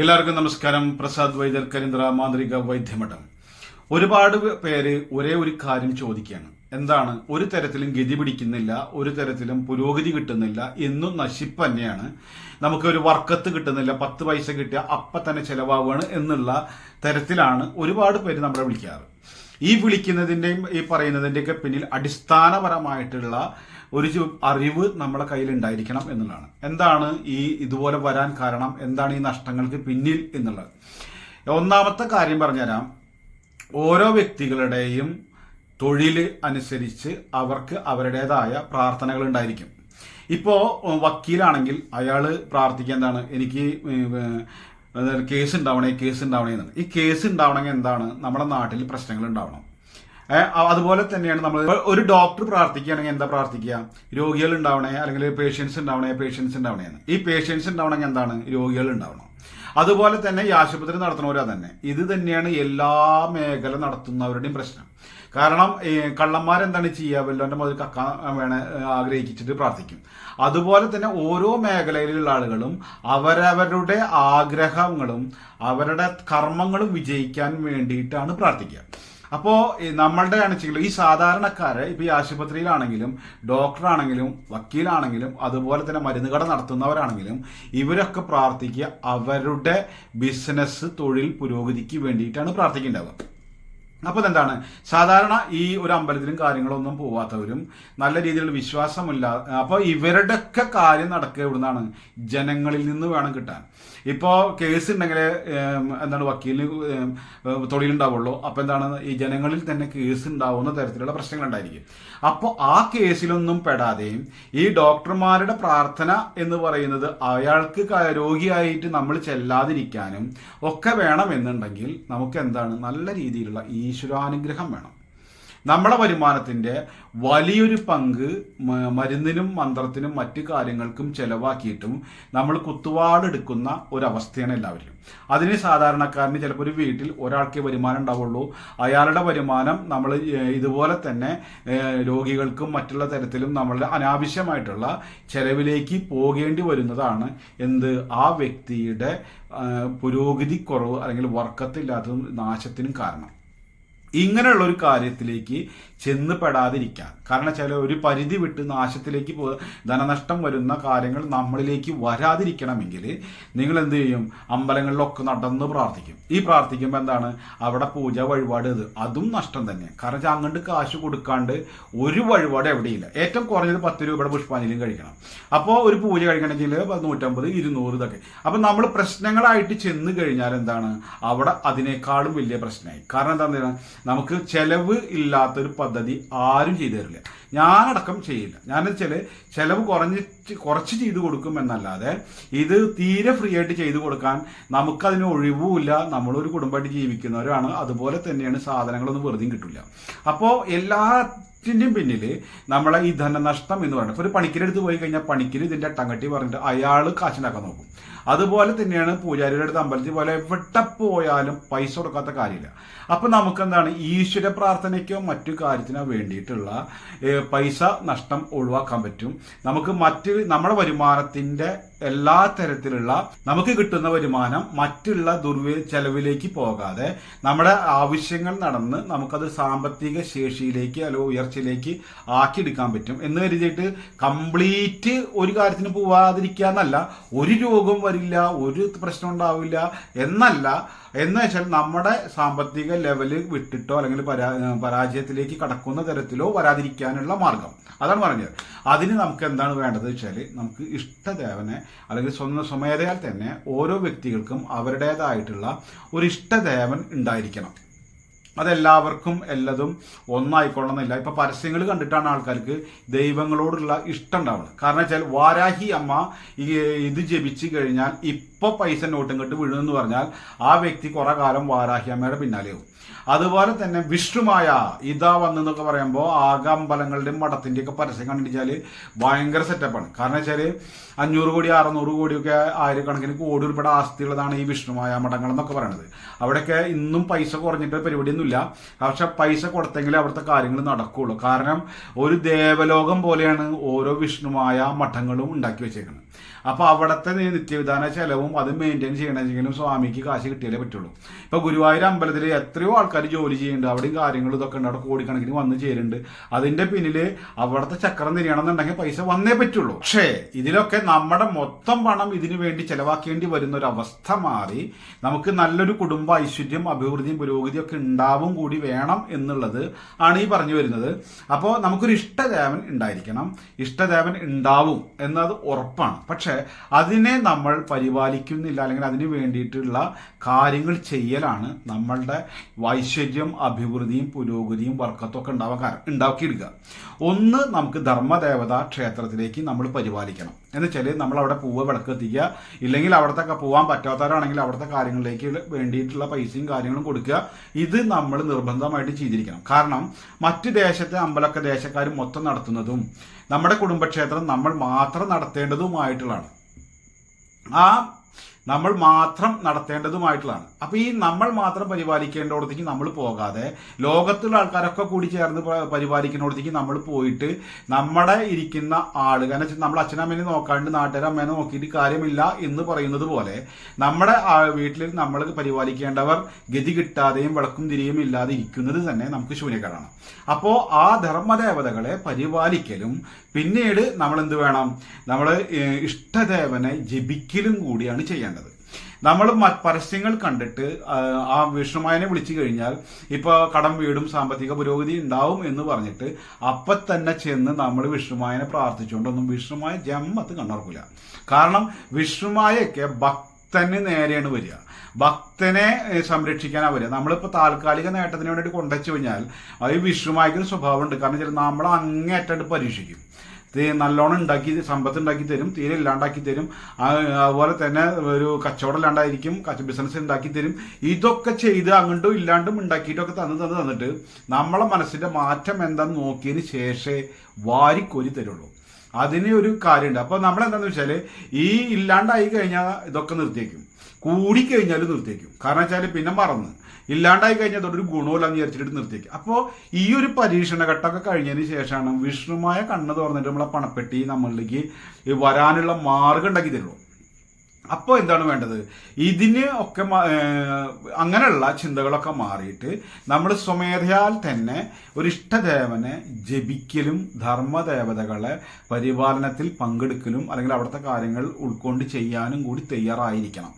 എല്ലാവർക്കും നമസ്കാരം. പ്രസാദ് വൈദ്യർ കരിന്ദ്ര മാന്ത്രിക വൈദ്യമഠം. ഒരുപാട് പേര് ഒരേ ഒരു കാര്യം ചോദിക്കുകയാണ്. എന്താണ്? ഒരു തരത്തിലും ഗതി പിടിക്കുന്നില്ല ഒരു തരത്തിലും പുരോഗതി കിട്ടുന്നില്ല എന്നും നശിപ്പ് തന്നെയാണ്. നമുക്ക് ഒരു വർക്കത്ത് കിട്ടുന്നില്ല പത്ത് പൈസ കിട്ടിയ അപ്പ തന്നെ ചെലവാകുകയാണ് എന്നുള്ള തരത്തിലാണ് ഒരുപാട് പേര് നമ്മളെ വിളിക്കാറ്. ഈ വിളിക്കുന്നതിന്റെയും ഈ പറയുന്നതിന്റെയൊക്കെ പിന്നിൽ അടിസ്ഥാനപരമായിട്ടുള്ള ഒരു അറിവ് നമ്മുടെ കയ്യിൽ ഉണ്ടായിരിക്കണം എന്നുള്ളതാണ്. എന്താണ് ഈ ഇതുപോലെ വരാൻ കാരണം? എന്താണ് ഈ നഷ്ടങ്ങൾക്ക് പിന്നിൽ എന്നുള്ളത്? ഒന്നാമത്തെ കാര്യം പറഞ്ഞുതരാം. ഓരോ വ്യക്തികളുടെയും തൊഴിൽ അനുസരിച്ച് അവർക്ക് അവരുടേതായ പ്രാർത്ഥനകൾ ഉണ്ടായിരിക്കും. ഇപ്പോൾ വക്കീലാണെങ്കിൽ അയാൾ പ്രാർത്ഥിക്കുക എന്താണ്? എനിക്ക് കേസ് ഉണ്ടാവണേ കേസ് ഉണ്ടാവണേ എന്നാണ്. ഈ കേസ് ഉണ്ടാവണമെങ്കിൽ എന്താണ്? നമ്മുടെ നാട്ടിൽ പ്രശ്നങ്ങൾ ഉണ്ടാവണം. അതുപോലെ തന്നെയാണ് നമ്മൾ ഒരു ഡോക്ടർ പ്രാർത്ഥിക്കുകയാണെങ്കിൽ എന്താ പ്രാർത്ഥിക്കുക? രോഗികൾ ഉണ്ടാവണേ അല്ലെങ്കിൽ പേഷ്യൻസ് ഉണ്ടാവണേ പേഷ്യൻസ് ഉണ്ടാവണേന്ന് ഈ പേഷ്യൻസ് ഉണ്ടാവണമെങ്കിൽ എന്താണ്? രോഗികൾ ഉണ്ടാവണം. അതുപോലെ തന്നെ ഈ ആശുപത്രി നടത്തുന്നവരാ തന്നെ ഇത് തന്നെയാണ് എല്ലാ മേഖല നടത്തുന്നവരുടെയും പ്രശ്നം. കാരണം കള്ളന്മാരെന്താണ് ചെയ്യുക? വല്ലവന്റെ മുതൽ കക്കാൻ വേണേ ആഗ്രഹിച്ചിട്ട് പ്രാർത്ഥിക്കും. അതുപോലെ തന്നെ ഓരോ മേഖലയിലുള്ള ആളുകളും അവരവരുടെ ആഗ്രഹങ്ങളും അവരുടെ കർമ്മങ്ങളും വിജയിക്കാൻ വേണ്ടിയിട്ടാണ് പ്രാർത്ഥിക്കുക. അപ്പോൾ നമ്മളുടെ ആണെങ്കിലും ഈ സാധാരണക്കാരെ ഇപ്പോൾ ഈ ആശുപത്രിയിലാണെങ്കിലും ഡോക്ടറാണെങ്കിലും വക്കീലാണെങ്കിലും അതുപോലെ തന്നെ മരുന്ന് കട നടത്തുന്നവരാണെങ്കിലും ഇവരൊക്കെ പ്രാർത്ഥിക്കുക അവരുടെ ബിസിനസ് തൊഴിൽ പുരോഗതിക്ക് വേണ്ടിയിട്ടാണ് പ്രാർത്ഥിക്കേണ്ടത്. അപ്പോൾ എന്താണ് സാധാരണ ഈ ഒരു അമ്പലത്തിലും കാര്യങ്ങളൊന്നും പോവാത്തവരും നല്ല രീതിയിലുള്ള വിശ്വാസമില്ല അപ്പോൾ ഇവരുടെയൊക്കെ കാര്യം നടക്കുക ഇവിടുന്നാണ് ജനങ്ങളിൽ നിന്ന് വേണം കിട്ടാൻ. ഇപ്പോ കേസ് ഉണ്ടെങ്കിൽ എന്താണ് വക്കീലിന് തൊഴിലുണ്ടാവുള്ളൂ. അപ്പോൾ എന്താണ് ഈ ജനങ്ങളിൽ തന്നെ കേസ് ഉണ്ടാവുന്ന തരത്തിലുള്ള പ്രശ്നങ്ങൾ ഉണ്ടായിരിക്കും അപ്പോൾ ആ കേസിലൊന്നും പെടാതെയും ഈ ഡോക്ടർമാരുടെ പ്രാർത്ഥന എന്ന് പറയുന്നത് അയാൾക്ക് രോഗിയായിട്ട് നമ്മൾ ചെല്ലാതിരിക്കാനും ഒക്കെ വേണമെന്നുണ്ടെങ്കിൽ നമുക്ക് എന്താണ് നല്ല രീതിയിലുള്ള ഈശ്വരാനുഗ്രഹം വേണം. നമ്മുടെ വരുമാനത്തിന്റെ വലിയൊരു പങ്ക് മരുന്നിനും മന്ത്രത്തിനും മറ്റു കാര്യങ്ങൾക്കും ചെലവാക്കിയിട്ടും നമ്മൾ കുത്തുവാടെടുക്കുന്ന ഒരവസ്ഥയാണ് എല്ലാവരും അതിന് സാധാരണക്കാരന് ചിലപ്പോൾ ഒരു വീട്ടിൽ ഒരാൾക്കേ വരുമാനം ഉണ്ടാവുള്ളൂ. അയാളുടെ വരുമാനം നമ്മൾ ഇതുപോലെ തന്നെ രോഗികൾക്കും മറ്റുള്ള തരത്തിലും നമ്മളുടെ അനാവശ്യമായിട്ടുള്ള ചെലവിലേക്ക് പോകേണ്ടി വരുന്നതാണ്. എന്ത്? ആ വ്യക്തിയുടെ പുരോഗതി കുറവ് അല്ലെങ്കിൽ വർക്കത്തില്ലാത്തതും നാശത്തിനും കാരണം. ഇങ്ങനെയുള്ള ഒരു കാര്യത്തിലേക്ക് ചെന്ന് പെടാതിരിക്കാൻ കാരണം ചില ഒരു പരിധി വിട്ട് നാശത്തിലേക്ക് പോ ധനനഷ്ടം വരുന്ന കാര്യങ്ങൾ നമ്മളിലേക്ക് വരാതിരിക്കണമെങ്കിൽ നിങ്ങൾ എന്ത് ചെയ്യും? അമ്പലങ്ങളിലൊക്കെ നടന്ന് പ്രാർത്ഥിക്കും. ഈ പ്രാർത്ഥിക്കുമ്പോൾ എന്താണ്? അവിടെ പൂജ വഴിപാട് ഇത്. അതും നഷ്ടം തന്നെ. കാരണം വെച്ചാൽ അങ്ങോട്ട് കാശ് കൊടുക്കാണ്ട് ഒരു വഴിപാട് എവിടെയില്ല. ഏറ്റവും കുറഞ്ഞത് പത്ത് രൂപയുടെ പുഷ്പാഞ്ജലിയും കഴിക്കണം. അപ്പോൾ ഒരു പൂജ കഴിക്കണമെങ്കിൽ നൂറ്റമ്പത് ഇരുന്നൂറ് ഇതൊക്കെ. അപ്പം നമ്മൾ പ്രശ്നങ്ങളായിട്ട് ചെന്ന് കഴിഞ്ഞാൽ എന്താണ്? അവിടെ അതിനേക്കാളും വലിയ പ്രശ്നമായി. കാരണം എന്താണെന്ന് നമുക്ക് ചെലവ് ഇല്ലാത്തൊരു പദ്ധതി ആരും ചെയ്തു തരില്ല. ഞാനടക്കം ചെയ്യില്ല. ഞാൻ വെച്ചാൽ ചിലവ് കുറഞ്ഞിട്ട് കുറച്ച് ചെയ്തു കൊടുക്കും എന്നല്ലാതെ ഇത് തീരെ ഫ്രീ ആയിട്ട് ചെയ്തു കൊടുക്കാൻ നമുക്കതിന് ഒഴിവുമില്ല. നമ്മളൊരു കുടുംബമായിട്ട് ജീവിക്കുന്നവരാണ്. അതുപോലെ തന്നെയാണ് സാധനങ്ങളൊന്നും വെറുതെ കിട്ടില്ല അപ്പോൾ എല്ലാ ത്തിന്റെയും പിന്നിൽ നമ്മളെ ഈ ധനനഷ്ടം എന്ന് പറയുന്നത് ഒരു പണിക്കരെടുത്ത് പോയി കഴിഞ്ഞാൽ പണിക്കര് ഇതിന്റെ ടങ്ങട്ടി പറഞ്ഞിട്ട് അയാൾ കാശിനാക്കാൻ നോക്കും. അതുപോലെ തന്നെയാണ് പൂജാരിയുടെ അടുത്ത് അമ്പലത്തിൽ പോലെ എവിടെ പോയാലും പൈസ കൊടുക്കാത്ത കാര്യമില്ല. അപ്പൊ നമുക്ക് എന്താണ് ഈശ്വര പ്രാർത്ഥനയ്ക്കോ മറ്റു കാര്യത്തിനോ വേണ്ടിയിട്ടുള്ള പൈസ നഷ്ടം ഒഴിവാക്കാൻ പറ്റും. നമുക്ക് മറ്റ് നമ്മുടെ വരുമാനത്തിന്റെ എല്ലാ തരത്തിലുള്ള നമുക്ക് കിട്ടുന്ന വരുമാനം മറ്റുള്ള ദുർവി ചെലവിലേക്ക് പോകാതെ നമ്മുടെ ആവശ്യങ്ങൾ നടന്ന് നമുക്കത് സാമ്പത്തിക ശേഷിയിലേക്ക് അല്ലെങ്കിൽ ഉയർച്ചയിലേക്ക് ആക്കിയെടുക്കാൻ പറ്റും. എന്ന് കരുതിയിട്ട് കംപ്ലീറ്റ് ഒരു കാര്യത്തിന് പോവാതിരിക്കുക എന്നല്ല ഒരു രോഗം വരില്ല ഒരു പ്രശ്നം ഉണ്ടാവില്ല എന്നല്ല. എന്ന് വെച്ചാൽ നമ്മുടെ സാമ്പത്തിക ലെവൽ വിട്ടിട്ടോ അല്ലെങ്കിൽ പരാ പരാജയത്തിലേക്ക് കടക്കുന്ന തരത്തിലോ വരാതിരിക്കാനുള്ള മാർഗം. അതാണ് പറഞ്ഞത്. അതിന് നമുക്ക് എന്താണ് വേണ്ടത് വെച്ചാൽ നമുക്ക് ഇഷ്ടദേവനെ അല്ലെങ്കിൽ സ്വന്തം സ്വമേധയാൽ തന്നെ ഓരോ വ്യക്തികൾക്കും അവരുടേതായിട്ടുള്ള ഒരു ഇഷ്ടദേവൻ ഉണ്ടായിരിക്കണം. അതെല്ലാവർക്കും എല്ലതും ഒന്നായിക്കൊള്ളണമെന്നില്ല. ഇപ്പൊ പരസ്യങ്ങൾ കണ്ടിട്ടാണ് ആൾക്കാർക്ക് ദൈവങ്ങളോടുള്ള ഇഷ്ടം ഉണ്ടാവുന്നത്. കാരണം വെച്ചാൽ വാരാഹി അമ്മ ഈ ഇത് ജപിച്ചു കഴിഞ്ഞാൽ ഇപ്പൊ പൈസ നോട്ടും കെട്ട് വീഴുമെന്ന് പറഞ്ഞാൽ ആ വ്യക്തി കുറെ കാലം വാരാഹി അമ്മയുടെ പിന്നാലെയാവും. അതുപോലെ തന്നെ വിഷ്ണുമായ ഇതാ വന്നെന്നൊക്കെ പറയുമ്പോൾ ആകമ്പലങ്ങളുടെയും മഠത്തിന്റെയൊക്കെ പരസ്യം കണ്ടിച്ചാൽ ഭയങ്കര സെറ്റപ്പാണ് കാരണം വെച്ചാൽ അഞ്ഞൂറ് കോടി അറുന്നൂറ് കോടിയൊക്കെ ആയിരക്കണക്കിന് കോടി ഉൾപ്പെടെ ആസ്തിയുള്ളതാണ് ഈ വിഷ്ണുമായ മഠങ്ങൾ എന്നൊക്കെ പറയുന്നത് അവിടെയൊക്കെ ഇന്നും പൈസ കുറഞ്ഞിട്ട് പരിപാടിയൊന്നുമില്ല. പക്ഷെ പൈസ കൊടുത്തെങ്കിലേ അവിടുത്തെ കാര്യങ്ങൾ നടക്കുകയുള്ളൂ കാരണം ഒരു ദേവലോകം പോലെയാണ് ഓരോ വിഷ്ണുമായ മഠങ്ങളും ഉണ്ടാക്കി വെച്ചേക്കുന്നത് അപ്പൊ അവിടുത്തെ നിത്യവിധാന ചെലവും അത് മെയിന്റെയിൻ ചെയ്യണമെങ്കിലും സ്വാമിക്ക് കാശ് കിട്ടിയാലേ പറ്റുള്ളൂ. ഇപ്പൊ ഗുരുവായൂർ അമ്പലത്തിൽ എത്രയോ ആൾക്കാർ ജോലി ചെയ്യുന്നുണ്ട്. അവിടെയും കാര്യങ്ങൾ ഇതൊക്കെ ഉണ്ട്. അവിടെ കോടിക്കണക്കിന് വന്ന് ചേരുന്നുണ്ട്. അതിന്റെ പിന്നിൽ അവിടുത്തെ ചക്രം തിരിയണമെന്നുണ്ടെങ്കിൽ പൈസ വന്നേ പറ്റുള്ളൂ. പക്ഷേ ഇതിലൊക്കെ നമ്മുടെ മൊത്തം പണം ഇതിനു വേണ്ടി ചെലവാക്കേണ്ടി വരുന്ന ഒരു അവസ്ഥ മാറി നമുക്ക് നല്ലൊരു കുടുംബ ഐശ്വര്യം അഭിവൃദ്ധിയും പുരോഗതിയും ഒക്കെ ഉണ്ടാവും കൂടി വേണം എന്നുള്ളത് ആണ് ഈ പറഞ്ഞു വരുന്നത്. അപ്പോൾ നമുക്കൊരു ഇഷ്ടദേവൻ ഉണ്ടായിരിക്കണം. ഇഷ്ടദേവൻ ഉണ്ടാവും എന്നത് ഉറപ്പാണ്. പക്ഷേ അതിനെ നമ്മൾ പരിപാലിക്കുന്നില്ല അല്ലെങ്കിൽ അതിന് വേണ്ടിയിട്ടുള്ള കാര്യങ്ങൾ ചെയ്യലാണ് നമ്മളുടെ ഐശ്വര്യം അഭിവൃദ്ധിയും പുരോഗതിയും വർക്കത്തും ഒക്കെ ഉണ്ടാവാൻ കാരണം ഉണ്ടാക്കിയെടുക്കുക. ഒന്ന് നമുക്ക് ധർമ്മദേവത ക്ഷേത്രത്തിലേക്ക് നമ്മൾ പരിപാലിക്കണം. എന്ന് വെച്ചാൽ നമ്മൾ അവിടെ പൂവ് വിളക്കെത്തിക്കുക. ഇല്ലെങ്കിൽ അവിടത്തെ പോകാൻ പറ്റാത്തവരാണെങ്കിൽ അവിടുത്തെ കാര്യങ്ങളിലേക്ക് വേണ്ടിയിട്ടുള്ള പൈസയും കാര്യങ്ങളും കൊടുക്കുക. ഇത് നമ്മൾ നിർബന്ധമായിട്ട് ചെയ്തിരിക്കണം. കാരണം മറ്റ് ദേശത്തെ അമ്പലൊക്കെ ദേശക്കാർ മൊത്തം നടത്തുന്നതും നമ്മുടെ കുടുംബക്ഷേത്രം നമ്മൾ മാത്രം നടത്തേണ്ടതുമായിട്ടുള്ളതാണ്. ആ നമ്മൾ മാത്രം നടത്തേണ്ടതുമായിട്ടുള്ളതാണ്. അപ്പോൾ ഈ നമ്മൾ മാത്രം പരിപാലിക്കേണ്ടിടത്തേക്ക് നമ്മൾ പോകാതെ ലോകത്തുള്ള ആൾക്കാരൊക്കെ കൂടി ചേർന്ന് പരിപാലിക്കുന്നിടത്തേക്ക് നമ്മൾ പോയിട്ട് നമ്മുടെ ഇരിക്കുന്ന ആൾ കാരണം നമ്മൾ അച്ഛനമ്മേനെ നോക്കാണ്ട് നാട്ടുകാരെ അമ്മേനെ നോക്കിയിട്ട് കാര്യമില്ല എന്ന് പറയുന്നത് പോലെ നമ്മുടെ വീട്ടിൽ നമ്മൾ പരിപാലിക്കേണ്ടവർ ഗതി കിട്ടാതെയും വിളക്കും തിരിയും ഇല്ലാതെ ഇരിക്കുന്നത് തന്നെ നമുക്ക് ശൂന്യക്കേടാണ് അപ്പോൾ ആ ധർമ്മദേവതകളെ പരിപാലിക്കലും പിന്നീട് നമ്മൾ എന്ത് വേണം? നമ്മൾ ഇഷ്ടദേവനെ ജപിക്കലും കൂടിയാണ് ചെയ്യേണ്ടത്. നമ്മൾ പരസ്യങ്ങൾ കണ്ടിട്ട് ആ, വിഷ്ണുമായനെ വിളിച്ചു കഴിഞ്ഞാൽ ഇപ്പൊ കടം വീടും സാമ്പത്തിക പുരോഗതി ഉണ്ടാവും എന്ന് പറഞ്ഞിട്ട് അപ്പൊ തന്നെ ചെന്ന് നമ്മൾ വിഷ്ണുമായനെ പ്രാർത്ഥിച്ചുകൊണ്ടൊന്നും വിഷ്ണുമായ ജമ്മത്ത് കണ്ണുറക്കില്ല കാരണം വിഷ്ണുമായൊക്കെ ഭക്തന് നേരെയാണ് വരിക. ഭക്തനെ സംരക്ഷിക്കാൻ സംരക്ഷിക്കാനാ വരിക. നമ്മളിപ്പോൾ താൽക്കാലിക നേട്ടത്തിന് വേണ്ടിയിട്ട് കൊണ്ടുവച്ചു കഴിഞ്ഞാൽ അത് വിഷ്ണുമായിക്കൊരു സ്വഭാവമുണ്ട്. കാരണം ചില നമ്മൾ അങ്ങേറ്റായിട്ട് പരീക്ഷിക്കും. നല്ലോണം ഉണ്ടാക്കി സമ്പത്ത് ഉണ്ടാക്കി തരും തീരെ ഇല്ലാണ്ടാക്കി തരും. അതുപോലെ തന്നെ ഒരു കച്ചവടം ഇല്ലാണ്ടായിരിക്കും ബിസിനസ് ഉണ്ടാക്കി തരും. ഇതൊക്കെ ചെയ്ത് അങ്ങോട്ടും ഇല്ലാണ്ടും ഉണ്ടാക്കിയിട്ടൊക്കെ തന്ന് തന്ന് തന്നിട്ട് നമ്മളെ മനസ്സിന്റെ മാറ്റം എന്താന്ന് നോക്കിയതിന് ശേഷമേ വാരിക്കോരി തരുള്ളൂ. അതിന് ഒരു കാര്യമുണ്ട് അപ്പോൾ നമ്മൾ എന്താണെന്ന് വെച്ചാൽ ഈ ഇല്ലാണ്ടായി കഴിഞ്ഞാൽ ഇതൊക്കെ നിർത്തിയേക്കും. കൂടിക്കഴിഞ്ഞാൽ നിർത്തിയേക്കും കാരണം വെച്ചാൽ പിന്നെ മറന്ന്. ഇല്ലാണ്ടായി കഴിഞ്ഞാൽ അതൊരു ഗുണമില്ലാന്ന് വിചാരിച്ചിട്ട് നിർത്തിയേക്കും അപ്പോൾ ഈ ഒരു പരീക്ഷണ ഘട്ടമൊക്കെ കഴിഞ്ഞതിന് ശേഷമാണ് വിഷ്ണുമായ കണ്ണ് തുറന്നിട്ട് നമ്മളെ പണപ്പെട്ടി നമ്മളിലേക്ക് വരാനുള്ള മാർഗം ഉണ്ടാക്കി തരുള്ളൂ. അപ്പോൾ എന്താണ് വേണ്ടത്? ഇതിന് ഒക്കെ അങ്ങനെയുള്ള ചിന്തകളൊക്കെ മാറിയിട്ട് നമ്മൾ സ്വമേധയാൽ തന്നെ ഒരു ഇഷ്ടദേവനെ ജപിക്കലും ധർമ്മദേവതകളെ പരിപാലനത്തിൽ പങ്കെടുക്കലും അല്ലെങ്കിൽ അവിടുത്തെ കാര്യങ്ങൾ ഉൾക്കൊണ്ട് ചെയ്യാനും കൂടി തയ്യാറായിരിക്കണം.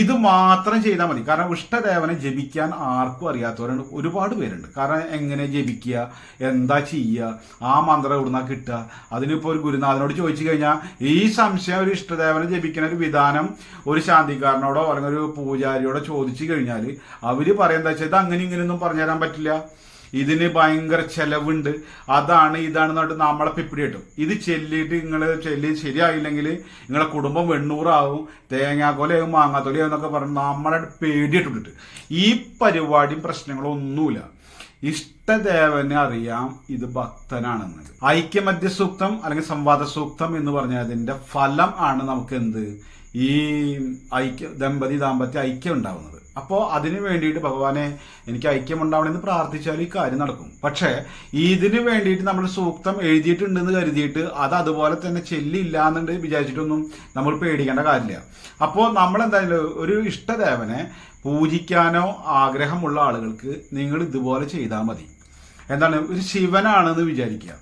ഇത് മാത്രം ചെയ്താൽ മതി. കാരണം ഇഷ്ടദേവനെ ജപിക്കാൻ ആർക്കും അറിയാത്തവരുണ്ട്. ഒരുപാട് പേരുണ്ട്. കാരണം എങ്ങനെ ജപിക്കുക എന്താ ചെയ്യുക ആ മന്ത്രം എവിടുന്നാ കിട്ടുക? അതിനിപ്പോൾ ഒരു ഗുരുനാഥനോട് ചോദിച്ചു കഴിഞ്ഞാൽ ഈ സംശയം ഒരു ഇഷ്ടദേവനെ ജപിക്കുന്ന ഒരു വിധാനം ഒരു ശാന്തിക്കാരനോടോ അല്ലെങ്കിൽ ഒരു പൂജാരിയോടോ ചോദിച്ചു കഴിഞ്ഞാൽ അവർ പറയുന്നത് വെച്ചാൽ ഇത് അങ്ങനെ ഇങ്ങനെയൊന്നും പറഞ്ഞു തരാൻ പറ്റില്ല. ഇതിന് ഭയങ്കര ചെലവുണ്ട്. അതാണ് ഇതാണെന്ന് പറഞ്ഞിട്ട് നമ്മളെ പിപ്പിടി കിട്ടും. ഇത് ചെല്ലിയിട്ട് നിങ്ങൾ ചെല്ലി ശരിയായില്ലെങ്കിൽ നിങ്ങളെ കുടുംബം വെണ്ണൂറാവും. തേങ്ങാക്കൊലയാവും മാങ്ങാത്തൊലയാവും എന്നൊക്കെ പറഞ്ഞ് നമ്മളെ പേടിയിട്ടുണ്ട് ഈ പരിപാടിയും പ്രശ്നങ്ങളും ഒന്നുമില്ല. ഇഷ്ടദേവനെ അറിയാം ഇത് ഭക്തനാണെന്ന്. ഐക്യമധ്യ സൂക്തം അല്ലെങ്കിൽ സംവാദ സൂക്തം എന്ന് പറഞ്ഞതിന്റെ ഫലം ആണ് നമുക്ക് എന്ത്? ഈ ഐക്യ ദമ്പതി ദാമ്പത്യ ഐക്യം ഉണ്ടാവുന്നത്. അപ്പോൾ അതിന് വേണ്ടിയിട്ട് ഭഗവാനെ എനിക്ക് ഐക്യം ഉണ്ടാവണമെന്ന് പ്രാർത്ഥിച്ചാൽ ഈ കാര്യം നടക്കും. പക്ഷേ ഇതിന് വേണ്ടിയിട്ട് നമ്മൾ സൂക്തം എഴുതിയിട്ടുണ്ടെന്ന് കരുതിയിട്ട് അത് അതുപോലെ തന്നെ ചെല്ലില്ല എന്നുണ്ട് വിചാരിച്ചിട്ടൊന്നും നമ്മൾ പേടിക്കേണ്ട കാര്യമില്ല. അപ്പോൾ നമ്മൾ എന്തായാലും ഒരു ഇഷ്ടദേവനെ പൂജിക്കാനോ ആഗ്രഹമുള്ള ആളുകൾക്ക് നിങ്ങൾ ഇതുപോലെ ചെയ്താൽ മതി. എന്താണ്? ഒരു ശിവനാണെന്ന് വിചാരിക്കുക.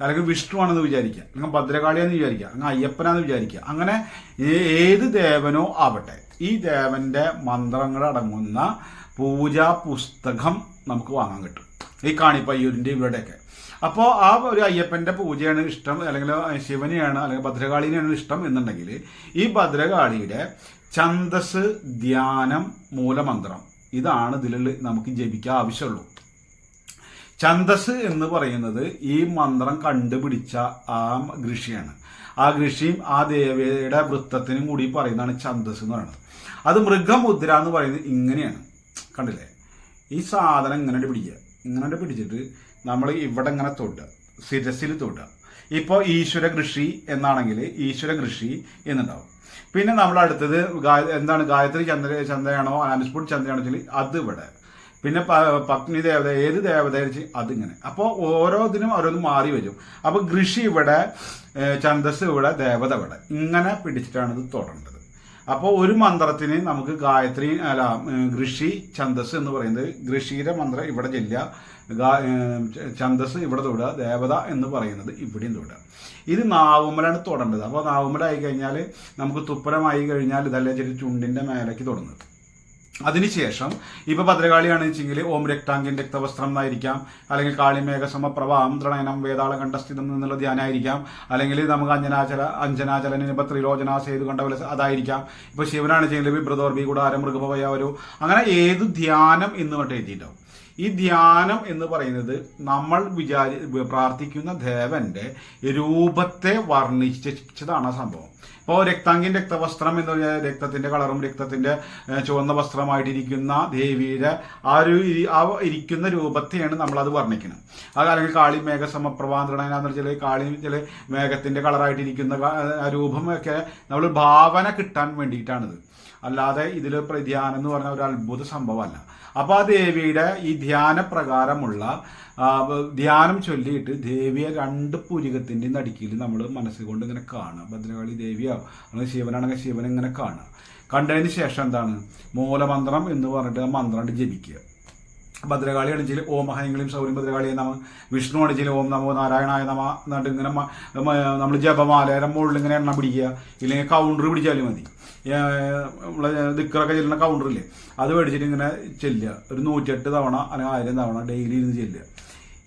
അല്ലെങ്കിൽ വിഷ്ണു ആണെന്ന് വിചാരിക്കുക. അല്ലെങ്കിൽ ഭദ്രകാളിയാണെന്ന് വിചാരിക്കുക. അങ്ങനെ അയ്യപ്പനാന്ന് വിചാരിക്കുക. അങ്ങനെ ഏത് ദേവനോ ആവട്ടെ. ഈ ദേവന്റെ മന്ത്രങ്ങൾ അടങ്ങുന്ന പൂജാ പുസ്തകം നമുക്ക് വാങ്ങാൻ കിട്ടും. ഈ കാണിപ്പയ്യൂരിന്റെ ഇവിടെയൊക്കെ. അപ്പോൾ ആ ഒരു അയ്യപ്പന്റെ പൂജയാണ് ഇഷ്ടം അല്ലെങ്കിൽ ശിവനെയാണ് അല്ലെങ്കിൽ ഭദ്രകാളിനെയാണ് ഇഷ്ടം എന്നുണ്ടെങ്കിൽ ഈ ഭദ്രകാളിയുടെ ഛന്ദസ് ധ്യാനം മൂലമന്ത്രം. ഇതാണ് ഇതിൽ നമുക്ക് ജപിക്കാൻ ആവശ്യമുള്ളൂ. ഛന്ദസ് എന്ന് പറയുന്നത് ഈ മന്ത്രം കണ്ടുപിടിച്ച ആ ഋഷിയാണ്. ആ ഋഷിയും ആ ദേവിയുടെ വൃത്തത്തിനും കൂടി പറയുന്നതാണ് ഛന്ദസ് എന്ന് പറയുന്നത്. അത് മൃഗമുദ്ര എന്ന് പറയുന്നത് ഇങ്ങനെയാണ്. കണ്ടില്ലേ? ഈ സാധനം ഇങ്ങനെ പിടിക്കുക. ഇങ്ങനെ പിടിച്ചിട്ട് നമ്മൾ ഇവിടെ ഇങ്ങനെ തൊട്ടുക ശിരസിൽ തൊട്ടുക ഇപ്പോൾ ഈശ്വര കൃഷി എന്നാണെങ്കിൽ ഈശ്വര കൃഷി എന്നുണ്ടാവും. പിന്നെ നമ്മൾ അടുത്തത് എന്താണ്? ഗായത്രി ചന്ദ്ര ചന്ദ്രയാണോ? അനാമിസ്പുട്ട് ചന്ദ്രയാണോ വെച്ചാൽ അത് ഇവിടെ. പിന്നെ പത്നി ദേവത ഏത് ദേവത വെച്ച് അതിങ്ങനെ. അപ്പോൾ ഓരോ ദിനം ഓരോന്നും മാറി വരും. അപ്പോൾ കൃഷി ഇവിടെ ഛന്ദസ് ഇവിടെ ദേവത ഇവിടെ. ഇങ്ങനെ പിടിച്ചിട്ടാണ് ഇത് തുടങ്ങേണ്ടത് അപ്പോൾ ഒരു മന്ത്രത്തിന് നമുക്ക് ഗായത്രി അല്ല കൃഷി ഛന്ദസ് എന്ന് പറയുന്നത് ഋഷിയുടെ മന്ത്രം ഇവിടെ ചെല്ലുക ഛന്ദസ് ഇവിടെ തൊടുക ദേവത എന്ന് പറയുന്നത് ഇവിടെയും തൊടുക. ഇത് നാവുമലാണ് തൊടേണ്ടത് അപ്പോൾ നാവുമലായി കഴിഞ്ഞാൽ നമുക്ക് തുപ്പരമായി കഴിഞ്ഞാൽ ഇതല്ലേ ചെറിയ ചുണ്ടിന്റെ മേലേക്ക് തൊടുന്നത്. അതിനുശേഷം ഇപ്പൊ ഭദ്രകാളിയാണെന്ന് വെച്ചെങ്കിൽ ഓം രക്താങ്കിൻ രക്തവസ്ത്രം എന്നായിരിക്കാം. അല്ലെങ്കിൽ കാളിമേഘ സമപ്രഭാം ത്രണയനം വേതാളം കണ്ഠസ്ഥിതം എന്നുള്ള ധ്യാനമായിരിക്കാം അല്ലെങ്കിൽ നമുക്ക് അഞ്ജനാചല അഞ്ജനാചലന ഇപ്പൊ ത്രിലോചന സേതു കണ്ടവല അതായിരിക്കാം. ഇപ്പൊ ശിവനാണ് ചെയ്യുന്നത് വിബ്രതോർബി കൂടാരം മൃഗഭവയാവരു അങ്ങനെ ഏത് ധ്യാനം എന്ന് പറഞ്ഞിട്ട് എഴുതിയിട്ടുണ്ടാവും. ഈ ധ്യാനം എന്ന് പറയുന്നത് നമ്മൾ വിചാരി പ്രാർത്ഥിക്കുന്ന ദേവന്റെ രൂപത്തെ വർണിച്ചതാണ് സംഭവം. ഇപ്പോൾ രക്താങ്കിൻ രക്തവസ്ത്രം എന്ന് പറഞ്ഞാൽ രക്തത്തിന്റെ കളറും രക്തത്തിന്റെ ചുവന്ന വസ്ത്രമായിട്ടിരിക്കുന്ന ദേവിയുടെ ആ ഒരു ആ ഇരിക്കുന്ന രൂപത്തെയാണ് നമ്മളത് വർണിക്കുന്നത്. അത് അല്ലെങ്കിൽ കാളി മേഘ സമപ്രഭാന്തരണെന്ന് വെച്ചാൽ കാളി ചില മേഘത്തിന്റെ കളറായിട്ടിരിക്കുന്ന രൂപമൊക്കെ നമ്മൾ ഭാവന കിട്ടാൻ വേണ്ടിയിട്ടാണിത്. അല്ലാതെ ഇതിൽ ധ്യാനം എന്ന് പറഞ്ഞ ഒരു അത്ഭുത സംഭവമല്ല. അപ്പൊ ആ ദേവിയുടെ ഈ ധ്യാനപ്രകാരമുള്ള ധ്യാനം ചൊല്ലിയിട്ട് ദേവിയെ രണ്ട് പുരികത്തിന്റെ നടുക്കിൽ നമ്മൾ മനസ്സുകൊണ്ട് ഇങ്ങനെ കാണുക. ഭദ്രകാളി ദേവിയോ അല്ലെങ്കിൽ ശിവനാണെങ്കിൽ ശിവൻ ഇങ്ങനെ കാണുക. കണ്ടതിന് ശേഷം എന്താണ്? മൂലമന്ത്രം എന്ന് പറഞ്ഞിട്ട് ആ മന്ത്രം ജപിക്കുക. ഭദ്രകാളി അണിച്ചിൽ ഓം ഹൈങ്ങളും സൗര്യം ഭദ്രകാളിയെ നമ വിഷ്ണു അണിച്ചിൽ ഓം നമോ നാരായണായ നമ എന്നിട്ട് ഇങ്ങനെ നമ്മൾ ജപമാല മുകളിൽ ഇങ്ങനെ എണ്ണ പിടിക്കുക. ഇല്ലെങ്കിൽ കൗണ്ടർ പിടിച്ചാലും മതി. നമ്മളെ ദിക്കറൊക്കെ ചെല്ലുന്ന കൗണ്ടറില്ലേ അത് മേടിച്ചിട്ട് ഇങ്ങനെ ചെല്ലുക. ഒരു നൂറ്റിയെട്ട് തവണ അല്ലെങ്കിൽ ആയിരം തവണ ഡെയിലി ഇരുന്ന് ചെല്ലുക.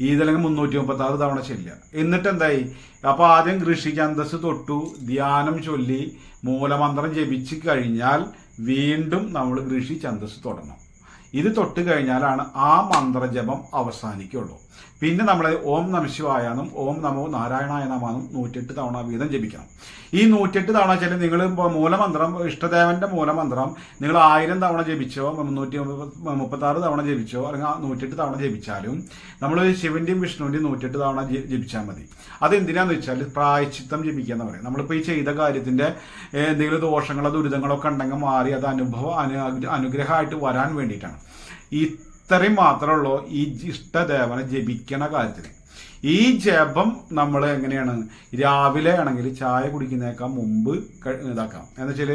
ഈതല്ലെങ്കിൽ മുന്നൂറ്റി മുപ്പത്തി ആറ് തവണ ചെല്ലുക. എന്നിട്ട് എന്തായി? അപ്പൊ ആദ്യം കൃഷി ഛന്ദസ് തൊട്ടു ധ്യാനം ചൊല്ലി മൂലമന്ത്രം ജപിച്ച് കഴിഞ്ഞാൽ വീണ്ടും നമ്മൾ കൃഷി ഛന്ദസ് തുടങ്ങും. ഇത് തൊട്ട് കഴിഞ്ഞാലാണ് ആ മന്ത്രജപം അവസാനിക്കുള്ളൂ. പിന്നെ നമ്മൾ ഓം നമശിവായാന്നും ഓം നമോ നാരായണായ നമാന്നും നൂറ്റെട്ട് തവണ വീതം ജപിക്കണം. ഈ നൂറ്റെട്ട് തവണ വെച്ചാൽ നിങ്ങൾ മൂലമന്ത്രം ഇഷ്ടദേവന്റെ മൂലമന്ത്രം നിങ്ങൾ ആയിരം തവണ ജപിച്ചോ മുന്നൂറ്റി മുപ്പത്തി ആറ് തവണ ജപിച്ചോ അല്ലെങ്കിൽ നൂറ്റെട്ട് തവണ ജപിച്ചാലും നമ്മൾ ശിവന്റെയും വിഷ്ണുവിന്റെയും നൂറ്റെട്ട് തവണ ജപിച്ചാൽ മതി. അത് എന്തിനാന്ന് വെച്ചാൽ പ്രായച്ചിത്തം ജപിക്കുക എന്ന് പറയും. നമ്മളിപ്പോൾ ഈ ചെയ്ത കാര്യത്തിന്റെ എന്തെങ്കിലും ദോഷങ്ങളോ ദുരിതങ്ങളോ ഒക്കെ ഉണ്ടെങ്കിൽ മാറി അത് അനുഭവം അനു അനുഗ്രഹമായിട്ട് വരാൻ വേണ്ടിയിട്ടാണ്. ഇത്രയും മാത്രമേ ഉള്ളൂ ഈ ഇഷ്ടദേവനെ ജപിക്കണ കാര്യത്തിന് ഈ ജപം നമ്മൾ എങ്ങനെയാണ്? രാവിലെ ആണെങ്കിൽ ചായ കുടിക്കുന്നേക്കാൾ മുമ്പ് ഇതാക്കാം. എന്ന് വെച്ചാൽ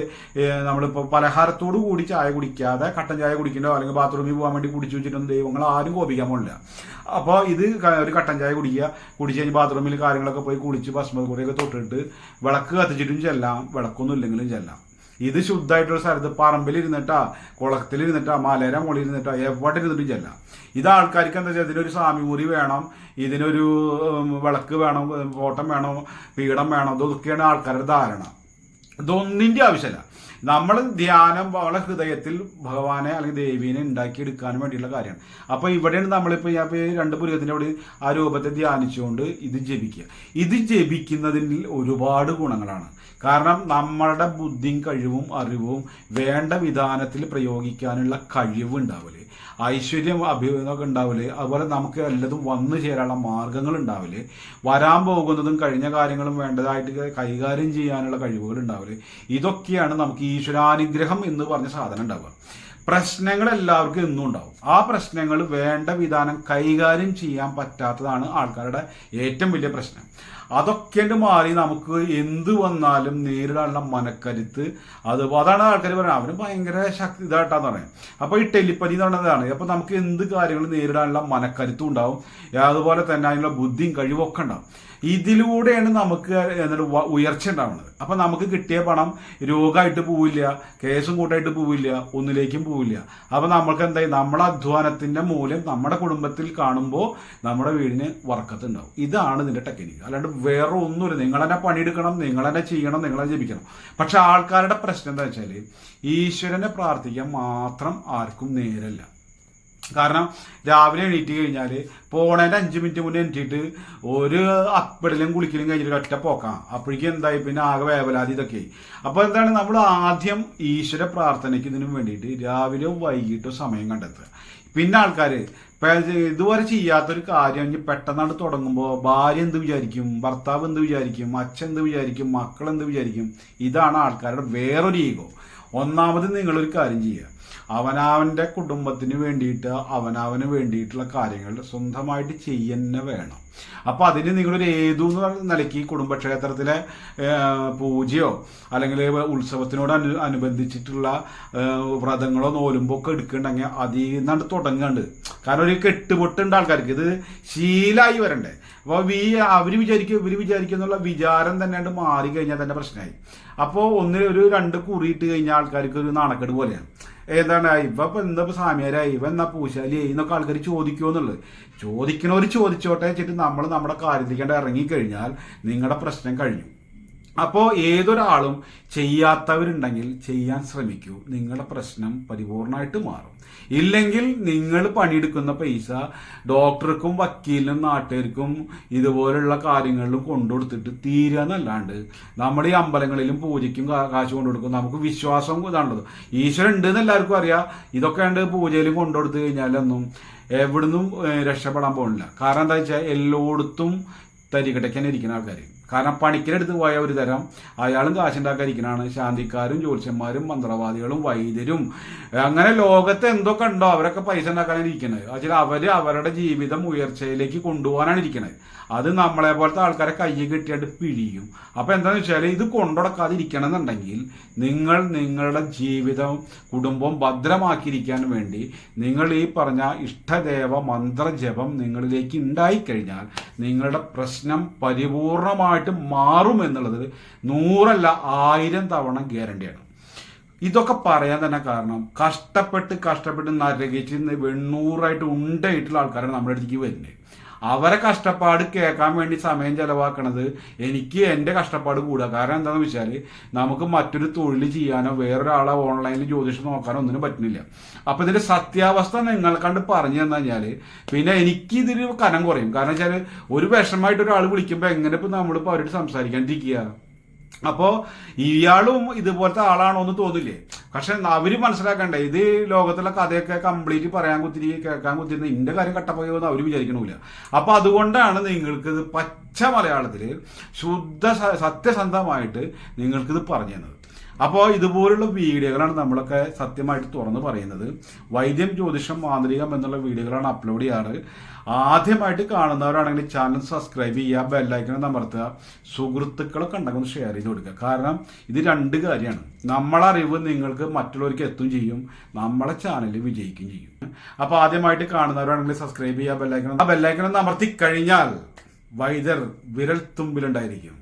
നമ്മളിപ്പോൾ പലഹാരത്തോടു കൂടി ചായ കുടിക്കാതെ കട്ടൻ ചായ കുടിക്കണ്ടോ? അല്ലെങ്കിൽ ബാത്റൂമിൽ പോകാൻ വേണ്ടി കുടിച്ചു വെച്ചിട്ടൊന്നും ദൈവങ്ങൾ ആരും കോപിക്കാൻ പോകില്ല അപ്പോൾ ഇത് ഒരു കട്ടൻ ചായ കുടിക്കുക. കുടിച്ച് കഴിഞ്ഞ് ബാത്റൂമിൽ കാര്യങ്ങളൊക്കെ പോയി കുളിച്ച് ഭസ്മകുറിയൊക്കെ തൊട്ടിട്ട് വിളക്ക് കത്തിച്ചിട്ടും ചെല്ലാം. വിളക്കൊന്നും ഇല്ലെങ്കിലും ചെല്ലാം. ഇത് ശുദ്ധമായിട്ടുള്ള സ്ഥലത്ത് കുളത്തിൽ ഇരുന്നിട്ടാ മലര മുകളിൽ ഇരുന്നിട്ടാ എവിടെ ഇരുന്നിട്ടും ചെല്ലാം ഇത് ആൾക്കാർക്ക് എന്താ വെച്ചാൽ ഇതിനൊരു സ്വാമിമുറി വേണം ഇതിനൊരു വിളക്ക് വേണം ഓട്ടം വേണം പീഠം വേണം ഇതൊക്കെയാണ് ആൾക്കാരുടെ ധാരണ. ഇതൊന്നിന്റെ ആവശ്യമല്ല നമ്മൾ ധ്യാനം വളരെ ഹൃദയത്തിൽ ഭഗവാനെ അല്ലെങ്കിൽ ദേവീനെ ഉണ്ടാക്കിയെടുക്കാൻ വേണ്ടിയുള്ള കാര്യമാണ് അപ്പോൾ ഇവിടെയാണ് നമ്മളിപ്പോൾ ഞാൻ രണ്ട് പുരുഷത്തിന്റെ അവിടെ ആ രൂപത്തെ ധ്യാനിച്ചുകൊണ്ട് ഇത് ജപിക്കുക. ഇത് ജപിക്കുന്നതിൽ ഒരുപാട് ഗുണങ്ങളാണ്. കാരണം നമ്മളുടെ ബുദ്ധിയും കഴിവും അറിവും വേണ്ട വിധാനത്തിൽ പ്രയോഗിക്കാനുള്ള കഴിവ് ഉണ്ടാവില്ലേ ഐശ്വര്യം അഭിമുഖമൊക്കെ ഉണ്ടാവില്ലേ അതുപോലെ നമുക്ക് എല്ലാതും വന്നു ചേരാനുള്ള മാർഗങ്ങൾ ഉണ്ടാവില്ലേ വരാൻ പോകുന്നതും കഴിഞ്ഞ കാര്യങ്ങളും വേണ്ടതായിട്ട് കൈകാര്യം ചെയ്യാനുള്ള കഴിവുകൾ ഉണ്ടാവില്ലേ ഇതൊക്കെയാണ് നമുക്ക് ഈശ്വരാനുഗ്രഹം എന്ന് പറഞ്ഞ സാധനം ഉണ്ടാവുക. പ്രശ്നങ്ങൾ എല്ലാവർക്കും എന്നും ഉണ്ടാവും. ആ പ്രശ്നങ്ങൾ വേണ്ട വിധാനം കൈകാര്യം ചെയ്യാൻ പറ്റാത്തതാണ് ആൾക്കാരുടെ ഏറ്റവും വലിയ പ്രശ്നം. അതൊക്കെ മാറി. നമുക്ക് എന്ത് വന്നാലും നേരിടാനുള്ള മനക്കരുത്ത് അത് അതാണ് ആൾക്കാർ പറയുന്നത്. അവന് ഭയങ്കര ശക്തി ഇതായിട്ടാന്ന് പറയുന്നത് അപ്പോൾ ഈ ടെലിപ്പതി എന്ന് പറയുന്നതാണ് അപ്പോൾ നമുക്ക് എന്ത് കാര്യങ്ങളും നേരിടാനുള്ള മനക്കരുത്തും ഉണ്ടാവും. അതുപോലെ തന്നെ അതിനുള്ള ബുദ്ധിയും കഴിവും ഒക്കെ ഉണ്ടാവും. ഇതിലൂടെയാണ് നമുക്ക് എന്നിട്ട് ഉയർച്ച ഉണ്ടാവുന്നത്. അപ്പൊ നമുക്ക് കിട്ടിയ പണം രോഗമായിട്ട് പോവില്ല കേസും കൂട്ടായിട്ട് പോവില്ല ഒന്നിലേക്കും പോവില്ല. അപ്പൊ നമ്മൾക്ക് എന്തായി? നമ്മുടെ അധ്വാനത്തിന്റെ മൂല്യം നമ്മുടെ കുടുംബത്തിൽ കാണുമ്പോൾ നമ്മുടെ വീടിന് വർക്കത്തുണ്ടാവും ഇതാണ് ഇതിന്റെ ടെക്നിക്ക്. അല്ലാണ്ട് വേറെ ഒന്നുമില്ല. നിങ്ങൾ തന്നെ പണിയെടുക്കണം നിങ്ങൾ തന്നെ ചെയ്യണം നിങ്ങൾ തന്നെ ജപിക്കണം. പക്ഷെ ആൾക്കാരുടെ പ്രശ്നം എന്താ വെച്ചാൽ ഈശ്വരനെ പ്രാർത്ഥിക്കാൻ മാത്രം ആർക്കും നേരല്ല. കാരണം രാവിലെ എണീറ്റ് കഴിഞ്ഞാൽ പോണേന്റെ അഞ്ച് മിനിറ്റ് മുന്നേ എണീറ്റിട്ട് ഒരു അപ്പിടലും കുളിക്കലും കഴിഞ്ഞിട്ട് ഒറ്റ പോക്കാം. അപ്പോഴേക്കും എന്തായി? പിന്നെ ആകെ വേവലാതി ഇതൊക്കെ. അപ്പോൾ എന്താണ് നമ്മൾ ആദ്യം ഈശ്വര പ്രാർത്ഥനയ്ക്ക് ഇതിനു വേണ്ടിയിട്ട് രാവിലെയോ വൈകിട്ടോ സമയം കണ്ടെത്തുക. പിന്നെ ആൾക്കാർ ഇതുവരെ ചെയ്യാത്തൊരു കാര്യം ഇനി പെട്ടെന്നാണ് തുടങ്ങുമ്പോൾ ഭാര്യ എന്ത് വിചാരിക്കും? ഭർത്താവ് എന്ത് വിചാരിക്കും? അച്ഛൻ എന്ത് വിചാരിക്കും? മക്കൾ എന്ത് വിചാരിക്കും? ഇതാണ് ആൾക്കാരുടെ വേറൊരു ഈഗോ. ഒന്നാമത് നിങ്ങളൊരു കാര്യം ചെയ്യുക. അവനവന്റെ കുടുംബത്തിന് വേണ്ടിയിട്ട് അവനവന് വേണ്ടിയിട്ടുള്ള കാര്യങ്ങൾ സ്വന്തമായിട്ട് ചെയ്യന്നെ വേണം. അപ്പോൾ അതിന് നിങ്ങളൊരു ഏതു എന്ന് പറഞ്ഞ നിലയ്ക്ക് കുടുംബക്ഷേത്രത്തിലെ പൂജയോ അല്ലെങ്കിൽ ഉത്സവത്തിനോട് അനു അനുബന്ധിച്ചിട്ടുള്ള വ്രതങ്ങളോ നോലുമ്പോ ഒക്കെ എടുക്കണ്ടെങ്കിൽ അതിൽ നിന്നാണ് തുടങ്ങാണ്ട്. കാരണം ഒരു കെട്ടുപൊട്ടുണ്ട് ആൾക്കാർക്ക്. ഇത് ശീലായി വരണ്ടേ. അപ്പോൾ വി അവർ വിചാരിക്കും ഇവർ വിചാരിക്കും എന്നുള്ള വിചാരം തന്നെ മാറി കഴിഞ്ഞാൽ തന്നെ പ്രശ്നമായി അപ്പോൾ ഒന്നിൽ ഒരു രണ്ട് കുറിയിട്ട് കഴിഞ്ഞാൽ ആൾക്കാർക്ക് ഒരു നാണക്കേട് പോലെയാണ്. ഏതാണ് ഇവ ഇപ്പൊ സാമ്യാരായി ഇവ എന്നാ പൂശാലിയായി എന്നൊക്കെ ആൾക്കാർ ചോദിക്കുമോ എന്നുള്ളത്. ചോദിക്കണവർ ചോദിച്ചോട്ടെ വെച്ചിട്ട് നമ്മൾ നമ്മുടെ കാര്യത്തിലേക്കാണ്ട് ഇറങ്ങിക്കഴിഞ്ഞാൽ നിങ്ങളുടെ പ്രശ്നം കഴിഞ്ഞു. അപ്പോൾ ഏതൊരാളും ചെയ്യാത്തവരുണ്ടെങ്കിൽ ചെയ്യാൻ ശ്രമിക്കൂ. നിങ്ങളുടെ പ്രശ്നം പരിപൂർണമായിട്ട് മാറും. ഇല്ലെങ്കിൽ നിങ്ങൾ പണിയെടുക്കുന്ന പൈസ ഡോക്ടർക്കും വക്കീലിനും നാട്ടുകാർക്കും ഇതുപോലുള്ള കാര്യങ്ങളിലും കൊണ്ടുകൊടുത്തിട്ട് തീരുക എന്നല്ലാണ്ട് നമ്മുടെ ഈ അമ്പലങ്ങളിലും പൂജയ്ക്കും കാശ് കൊണ്ടുകൊടുക്കും. നമുക്ക് വിശ്വാസം ഇതാണുള്ളത് ഈശ്വരൻ ഉണ്ട് എന്ന് എല്ലാവർക്കും അറിയാം. ഇതൊക്കെ ഉണ്ട് പൂജയിലും കൊണ്ടുകൊടുത്തു കഴിഞ്ഞാലൊന്നും എവിടുന്നും രക്ഷപ്പെടാൻ പോകുന്നില്ല. കാരണം എന്താ വെച്ചാൽ എല്ലായിടത്തും തരികടയ്ക്കാൻ ഇരിക്കുന്ന ആൾക്കാർ കാരണം പണിക്കരെടുത്ത് പോയ ഒരു തരം അയാളും കാശുണ്ടാക്കാതിരിക്കണാണ്. ശാന്തിക്കാരും ജ്യോത്സ്യന്മാരും മന്ത്രവാദികളും വൈദ്യരും. അങ്ങനെ ലോകത്ത് എന്തൊക്കെ ഉണ്ടോ അവരൊക്കെ പൈസ ഉണ്ടാക്കാനാണ് ഇരിക്കുന്നത് അവർ അവരുടെ ജീവിതം ഉയർച്ചയിലേക്ക് കൊണ്ടുപോകാനാണ് ഇരിക്കുന്നത് അത് നമ്മളെ പോലത്തെ ആൾക്കാരെ കൈ കെട്ടിയാണ്ട് പിഴിയും. അപ്പൊ എന്താന്ന് വെച്ചാൽ ഇത് കൊണ്ടുടക്കാതിരിക്കണം എന്നുണ്ടെങ്കിൽ നിങ്ങൾ നിങ്ങളുടെ ജീവിതം കുടുംബം ഭദ്രമാക്കിയിരിക്കാൻ വേണ്ടി നിങ്ങൾ ഈ പറഞ്ഞ ഇഷ്ടദേവ മന്ത്രജപം നിങ്ങളിലേക്ക് ഉണ്ടായിക്കഴിഞ്ഞാൽ നിങ്ങളുടെ പ്രശ്നം പരിപൂർണമായിട്ട് മാറും എന്നുള്ളത് നൂറല്ല ആയിരം തവണ ഗ്യാരണ്ടിയാണ് ഇതൊക്കെ പറയാൻ തന്നെ കാരണം കഷ്ടപ്പെട്ട് കഷ്ടപ്പെട്ട് നരകിച്ച് വെണ്ണൂറായിട്ട് ഉണ്ടായിട്ടുള്ള ആൾക്കാരാണ് നമ്മുടെ അടുത്തേക്ക് വരുന്നത്. അവരെ കഷ്ടപ്പാട് കേൾക്കാൻ വേണ്ടി സമയം ചെലവാക്കണത് എനിക്ക് എന്റെ കഷ്ടപ്പാട് കൂടുക. കാരണം എന്താണെന്ന് വെച്ചാൽ നമുക്ക് മറ്റൊരു തൊഴിൽ ചെയ്യാനോ വേറൊരാളെ ഓൺലൈനിൽ ജ്യോതിഷം നോക്കാനോ ഒന്നിനും പറ്റുന്നില്ല. അപ്പോൾ ഇതിന്റെ സത്യാവസ്ഥ നിങ്ങൾ കണ്ട് പറഞ്ഞു തന്നു കഴിഞ്ഞാൽ പിന്നെ എനിക്ക് ഇതിന് കനം കുറയും. കാരണം വെച്ചാൽ ഒരു വിഷമമായിട്ട് ഒരാൾ വിളിക്കുമ്പോൾ എങ്ങനെ ഇപ്പൊ നമ്മളിപ്പോൾ അവരോട് സംസാരിക്കാണ്ടിരിക്കുക അപ്പോ ഇയാളും ഇതുപോലത്തെ ആളാണോ എന്ന് തോന്നില്ലേ? പക്ഷെ അവർ മനസ്സിലാക്കണ്ടേ ഇത് ലോകത്തിലെ കഥയൊക്കെ കംപ്ലീറ്റ് പറയാൻ കുത്തിരി കേൾക്കാൻ കുത്തിരുന്ന ഇന്റെ കാര്യം കട്ടപ്പോയെന്ന് അവർ വിചാരിക്കണില്ല. അപ്പൊ അതുകൊണ്ടാണ് നിങ്ങൾക്ക് പച്ച മലയാളത്തിൽ ശുദ്ധ സത്യസന്ധമായിട്ട് നിങ്ങൾക്കിത് പറഞ്ഞു തന്നത് അപ്പോൾ ഇതുപോലുള്ള വീഡിയോകളാണ് നമ്മളൊക്കെ സത്യമായിട്ട് തുറന്ന് പറയുന്നത്. വൈദ്യം ജ്യോതിഷം മാന്ത്രികം എന്നുള്ള വീഡിയോകളാണ് അപ്ലോഡ് ചെയ്യാറ്. ആദ്യമായിട്ട് കാണുന്നവരാണെങ്കിൽ ചാനൽ സബ്സ്ക്രൈബ് ചെയ്യുക ബെല്ലൈക്കൺ അമർത്തുക സുഹൃത്തുക്കളൊക്കെ ഉണ്ടെങ്കിൽ ഷെയർ ചെയ്ത് കൊടുക്കുക. കാരണം ഇത് രണ്ട് കാര്യമാണ്. നമ്മളെ അറിവ് നിങ്ങൾക്ക് മറ്റുള്ളവർക്ക് എത്തുകയും ചെയ്യും. നമ്മളെ ചാനൽ വിജയിക്കുകയും ചെയ്യും. അപ്പോൾ ആദ്യമായിട്ട് കാണുന്നവരാണെങ്കിൽ സബ്സ്ക്രൈബ് ചെയ്യുക ബെല്ലൈക്കൺ ആ ബെല്ലൈക്കൺ അമർത്തി കഴിഞ്ഞാൽ വൈദ്യർ വിരൽ തുമ്പിലുണ്ടായിരിക്കും